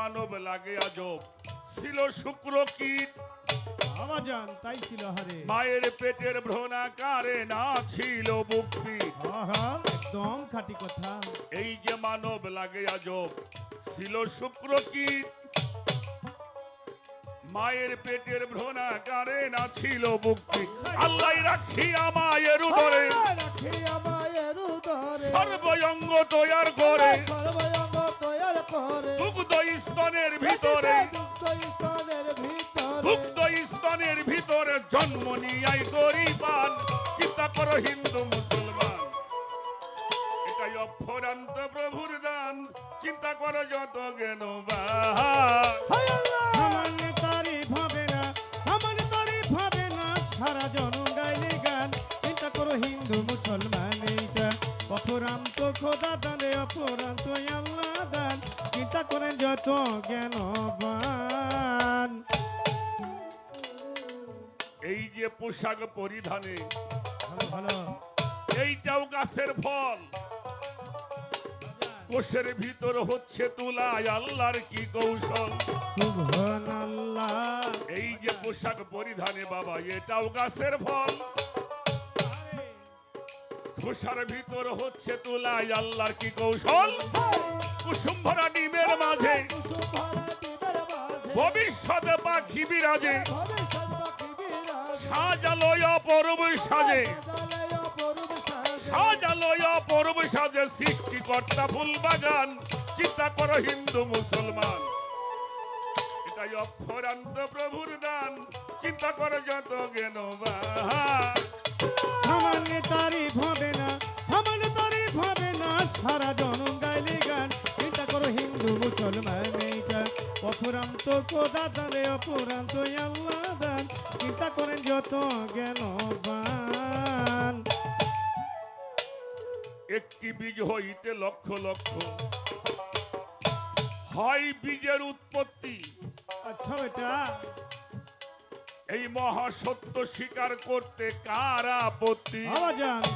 মানব লাগে আজব। ছিল শুক্র কীট। আবাজান তাই ছিল হারে। মায়ের পেটের ভ্রণাকারে না ছিল মুক্তি। একদম খাঁটি কথা। এই যে মানব লাগে আজব। ছিল শুক্র কীট। মায়ের পেটের ভ্রণাকারে না ছিল মুক্তি। আল্লাহ রাখিয়া মায়ের উদরে। সর্বঙ্গ তৈয়ার করে সর্বঙ্গ স্তনের ভিতরে। ভুক্ত স্তনের ভিতরে। স্তনের ভিতরে জন্ম নিয়াই গরিবান চিন্তা করো হিন্দু মুসলমান। এটাই অফরান্ত প্রভুর দান চিন্তা করো যত জ্ঞানবান। করেন যত জ্ঞানবান। এই যে পোশাক পরিধানে ভালো এইটাও গাছের ফল। কোষের ভিতর হচ্ছে তুলা আল্লাহর কি কৌশল? এই যে পোশাক পরিধানে বাবা এটাও গাছের ফল। খোসার ভিতর হচ্ছে তুলা আল্লাহর কি কৌশল? কুসুম ডিমের মাঝে পাখি বিরাজে। অপরূপ সাজে। সাজালে অপরূপ সাজে। সৃষ্টিকর্তা ফুল বাগান চিন্তা করো হিন্দু মুসলমান। এটাই অক্ষরান্ত প্রভুর দান। চিন্তা করো যত আমার তারি ভাবে না আমার তারি ভাবে না, সারা জন অপরান্ত খোদা দানে অপরান্ত আল্লাহ দান। চিন্তা করেন যত জ্ঞানবান একটি বীজ হইতে লক্ষ লক্ষ। হয় বীজের উৎপত্তি। আচ্ছা বেটা। এই মহাসত্য স্বীকার করতে কার আপত্তি?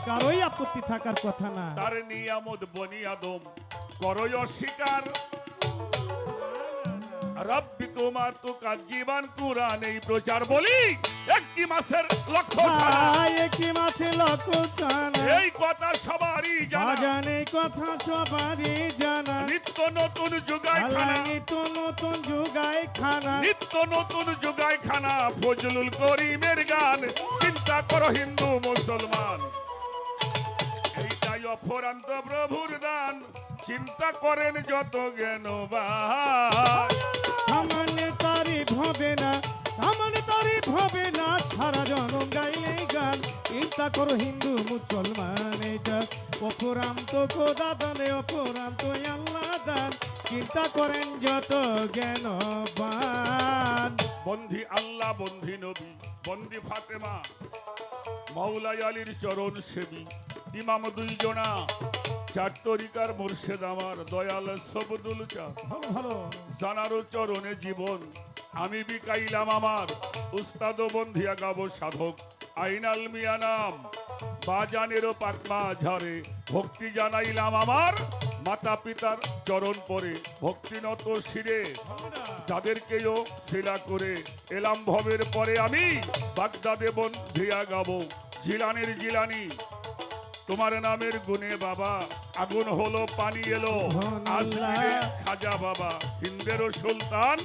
কারোই আপত্তি থাকার কথা না। তার নিয়ামত বনি আদম করই অস্বীকার। রব্বি কুমার তো কার জীবন কুরান এই প্রচার বলি? একটি মাসের লক্ষ্য ছাড়া। ভাই কি মাছে লক্ষ এই কথা সবারই জানা। এই কথা সবারই জানা। নিত্য নতুন যুগায় খানা নিত্য নতুন যুগায় খানা নিত্য নতুন যুগায় খানা ফজলুল করিমের গান। চিন্তা করো হিন্দু মুসলমান। অপরান্ত প্রভুর দান চিন্তা করেন যত জ্ঞানবান সামান্য তারি ভাবে না সামান্য তারি ভাবে না সারা জনম গাইলে গান। চিন্তা করো হিন্দু মুসলমান এটা অপরান্ত খোদা দানে অপরান্ত আল্লাহ দান। চিন্তা করেন যত জ্ঞানবান বন্ধি আল্লাহ বন্ধি নবী বন্ধি ফাতেমা মাওলাই আলীর চরণ সেবী। ইমাম দুইজনা। চার তরিকার মুর্শেদ আমার দয়াল সবদুল চা। ভালো জানারও চরণে জীবন আমি বিকাইলাম আমার। উস্তাদ বন্ধিয়া গাব সাধক আইনাল মিয়া নাম। বাজানেরও পাকমা ঝরে ভক্তি জানাইলাম আমার। মাতা পিতার চরণ পরে ভক্তিনত শিরে। যাদেরকেও শিলা করে এলাম ভবের পরে আমি বাগদাদে বন্ধিয়া গাব। জিলানের জিলানি তোমার নামের গুণে বাবা আগুন হলো পানি এলো। খাজা বাবা হিন্দেরও সুলতান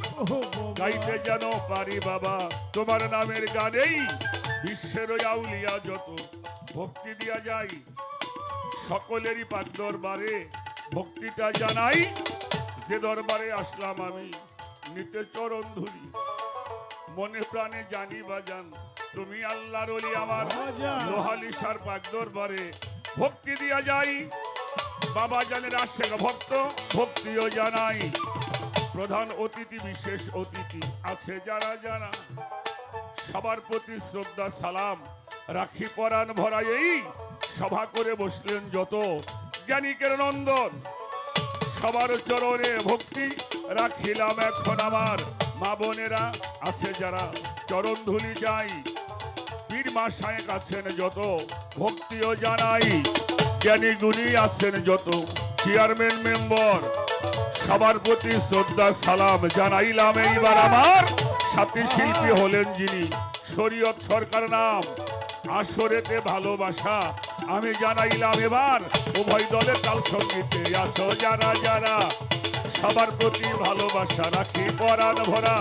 গাইতে যেন পারি বাবা। তোমার নামের গানেই বিশ্বের আউলিয়া যত ভক্তি দিয়া যাই। সকলেরই পাক দরবারে ভক্তিটা জানাই। যে দরবারে আসলাম আমি নিতে চরণ ধুলি মনে প্রাণে জানি বাজান তুমি আল্লাহর অলি আমার। লোহালিসার পাক দরবারে ভক্তি দিয়া যাই। বাবা জানের আশেক ভক্ত ভক্তিও জানাই। প্রধান অতিথি বিশেষ অতিথি আছে যারা জানা সবার প্রতি শ্রদ্ধা সালাম রাখি পরাণ ভরা এই সভা করে বসলেন যত জ্ঞানীকের নন্দন। সবার চরণে ভক্তি রাখিলাম এখন আমার। মা বোনেরা আছে যারা চরণ ধুলি যাই। পীর মাসায় আছেন যত? ভক্তিও জানাই, জ্ঞানী গুণী আছেন যত। চেয়ারম্যান মেম্বার সবার প্রতি শ্রদ্ধা, সালাম জানাইলাম এইবার আমার সাথী শিল্পী হলেন যিনি। শরীয়ত সরকার নাম, আসরেতে ভালোবাসা, আমি জানাইলাম এবার, উভয় দলের তাল সঙ্গীতে আছো যারা যারা। সবার প্রতি ভালোবাসা রাখি পরাণ ভরা।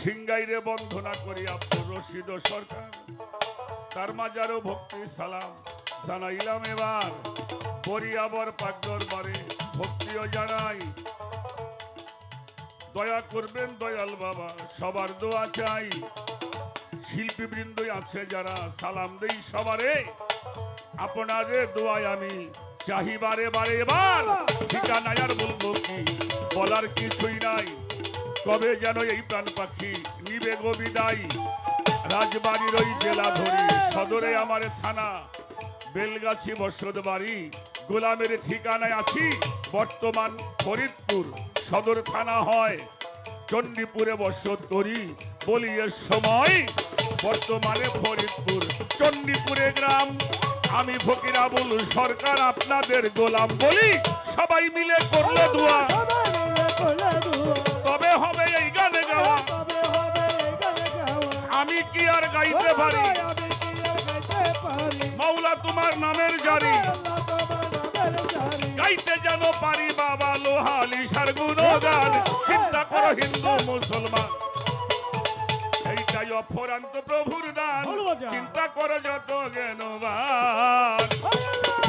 সিংগাইরে বন্ধনা করি আপন রশিদ সরকার। তার মাজারও ভক্তি সালাম। জানাইলাম এবার পরিয়াবর পাকর বারে ভক্তিও জানাই। দয়া করবেন দয়াল বাবা, সবার দোয়া চাই। শিল্পী বৃন্দ আছে যারা সালাম দেই সবারে। আপনাদের দোয়ায় আমি চাহি বারে বারে এবার। ঠিকানায় আর বলব কি, বলার কিছুই নাই। কবে যেন এই প্রাণ পাখি নিবে গো বিদায়। রাজবাড়ির ওই জেলা ধরি। সদরে আমার থানা। বেলগাছি বসত বাড়ি। গোলামের ঠিকানায় আছি। বর্তমান ফরিদপুর। সদর থানা হয় চণ্ডীপুরে বসত করি। বলি এর সময় বর্তমানে ফরিদপুর। চণ্ডীপুরে গ্রাম। আমি ফকির আবুল সরকার আপনাদের গোলাম বলি। সবাই মিলে করল দোয়া। মাওলা তোমার নামের জারি। গাইতে যেন পারি বাবা লোহালি সার গুণগান। চিন্তা করো হিন্দু মুসলমান। এইটাই অফরান্ত প্রভুর দান। চিন্তা করো যত জ্ঞানবান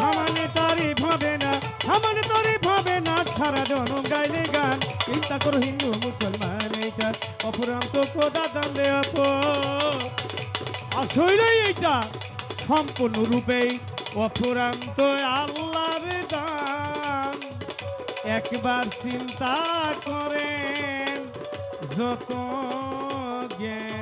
আমানে না আমানে তারি ভাবে না সারা জনম গাইলে গান। চিন্তা করো হিন্দু মুসলমান এইটা অপরান্ত কোদা অপ আসলে এইটা। সম্পূর্ণ রূপেই অফুরান্ত আল্লাহর দান। একবার চিন্তা করেন যত জ্ঞান